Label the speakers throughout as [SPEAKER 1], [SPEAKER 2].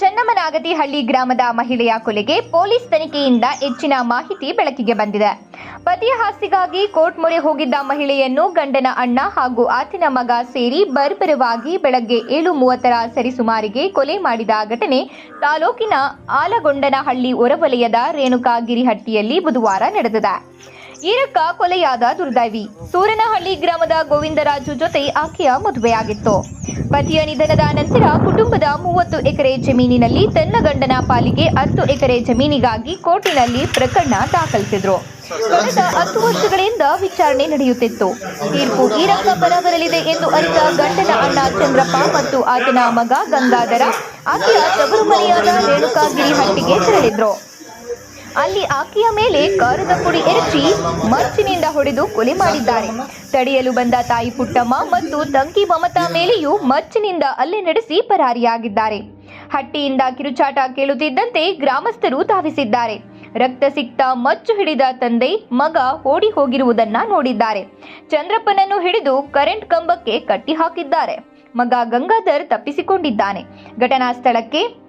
[SPEAKER 1] ನಾಗತಿಹಳ್ಳಿ ಗ್ರಾಮದ ಮಹಿಳೆಯ ಕೊಲೆಗೆ ಪೊಲೀಸ್ ತನಿಖೆಯಿಂದ ಹೆಚ್ಚಿನ ಮಾಹಿತಿ ಬೆಳಕಿಗೆ ಬಂದಿದೆ. ಪತಿಯ ಆಸ್ತಿಗಾಗಿ ಕೋರ್ಟ್ ಮೊರೆ ಹೋಗಿದ್ದ ಮಹಿಳೆಯನ್ನು ಗಂಡನ ಅಣ್ಣ ಹಾಗೂ ಆತನ ಮಗ ಸೇರಿ ಬರ್ಬರವಾಗಿ ಬೆಳಗ್ಗೆ ಏಳು ಮೂವತ್ತರ ಸರಿಸುಮಾರಿಗೆ ಕೊಲೆ ಮಾಡಿದ ಘಟನೆ ತಾಲೂಕಿನ ಆಲಗೊಂಡನಹಳ್ಳಿ ಹೊರವಲಯದ ರೇಣುಕಾಗಿರಿಹಟ್ಟಿಯಲ್ಲಿ ಬುಧವಾರ ನಡೆದಿದೆ. ಈರಕ್ಕ ಕೊಲೆಯಾದ ದುರ್ದೈವಿ. ಸೂರನಹಳ್ಳಿ ಗ್ರಾಮದ ಗೋವಿಂದರಾಜು ಜೊತೆ ಆಕೆಯ ಮದುವೆಯಾಗಿತ್ತು. ಪತಿಯ ನಿಧನದ ನಂತರ ಕುಟುಂಬದ ಮೂವತ್ತು ಎಕರೆ ಜಮೀನಿನಲ್ಲಿ ತನ್ನ ಗಂಡನ ಪಾಲಿಗೆ ಹತ್ತು ಎಕರೆ ಜಮೀನಿಗಾಗಿ ಕೋರ್ಟಿನಲ್ಲಿ ಪ್ರಕರಣ ದಾಖಲಿಸಿದ್ರು. ಕಳೆದ ಹತ್ತು ವರ್ಷಗಳಿಂದ ವಿಚಾರಣೆ ನಡೆಯುತ್ತಿತ್ತು. ತೀರ್ಪು ಈರಕ್ಕ ಪರ ಬರಲಿದೆ ಎಂದು ಅರಿತ ಗಂಡನ ಅಣ್ಣ ಚಂದ್ರಪ್ಪ ಮತ್ತು ಆತನ ಮಗ ಗಂಗಾಧರ, ಆಕೆಯ ತವರು ಮನೆಯಾದ ರೇಣುಕಾಗಿರಿ ಹಟ್ಟಿಗೆ ತೆರಳಿದ್ರು. ಅಲ್ಲಿ ಆಕೆಯ ಮೇಲೆ ಕಾರದ ಪುಡಿ ಎರಚಿ ಮಚ್ಚಿನಿಂದ ಹೊಡೆದು ಕೊಲೆ ಮಾಡಿದ್ದಾರೆ. ತಡೆಯಲು ಬಂದ ತಾಯಿ ಪುಟ್ಟಮ್ಮ ಮತ್ತು ತಂಗಿ ಮಮತಾ ಮೇಲೆಯೂ ಮಚ್ಚಿನಿಂದ ಹಲ್ಲೆ ನಡೆಸಿ ಪರಾರಿಯಾಗಿದ್ದಾರೆ. ಹಟ್ಟಿಯಿಂದ ಕಿರುಚಾಟ ಕೇಳುತ್ತಿದ್ದಂತೆ ಗ್ರಾಮಸ್ಥರು ಧಾವಿಸಿದ್ದಾರೆ. ರಕ್ತ ಸಿಕ್ತ ಮಚ್ಚು ಹಿಡಿದ ತಂದೆ, ಮಗ ಓಡಿ ಹೋಗಿರುವುದನ್ನ ನೋಡಿದ್ದಾರೆ. ಚಂದ್ರಪ್ಪನನ್ನು ಹಿಡಿದು ಕರೆಂಟ್ ಕಂಬಕ್ಕೆ ಕಟ್ಟಿ ಹಾಕಿದ್ದಾರೆ ಮಗ ಗಂಗಾಧರ್ ತಪ್ಪಿಸಿಕೊಂಡಿದ್ದಾನೆ. ಘಟನಾ ಸ್ಥಳಕ್ಕೆ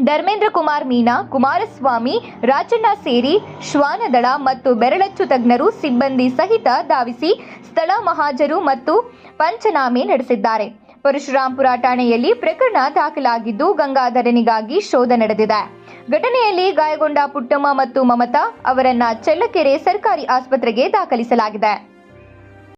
[SPEAKER 1] ಧರ್ಮೇಂದ್ರ ಕುಮಾರ್ ಮೀನಾ, ಕುಮಾರಸ್ವಾಮಿ ರಾಜಣ್ಣ ಸೇರಿ ಶ್ವಾನದಳ ಮತ್ತು ಬೆರಳಚ್ಚು ತಜ್ಞರು ಸಿಬ್ಬಂದಿ ಸಹಿತ ಧಾವಿಸಿ ಸ್ಥಳ ಮಹಾಜರು ಮತ್ತು ಪಂಚನಾಮೆ ನಡೆಸಿದ್ದಾರೆ. ಪರಶುರಾಂಪುರ ಠಾಣೆಯಲ್ಲಿ ಪ್ರಕರಣ ದಾಖಲಾಗಿದ್ದು ಗಂಗಾಧರನಿಗಾಗಿ ಶೋಧ ನಡೆದಿದೆ. ಘಟನೆಯಲ್ಲಿ ಗಾಯಗೊಂಡ ಪುಟ್ಟಮ್ಮ ಮತ್ತು ಮಮತಾ ಅವರನ್ನ ಚಳ್ಳಕೆರೆ ಸರ್ಕಾರಿ ಆಸ್ಪತ್ರೆಗೆ ದಾಖಲಿಸಲಾಗಿದೆ.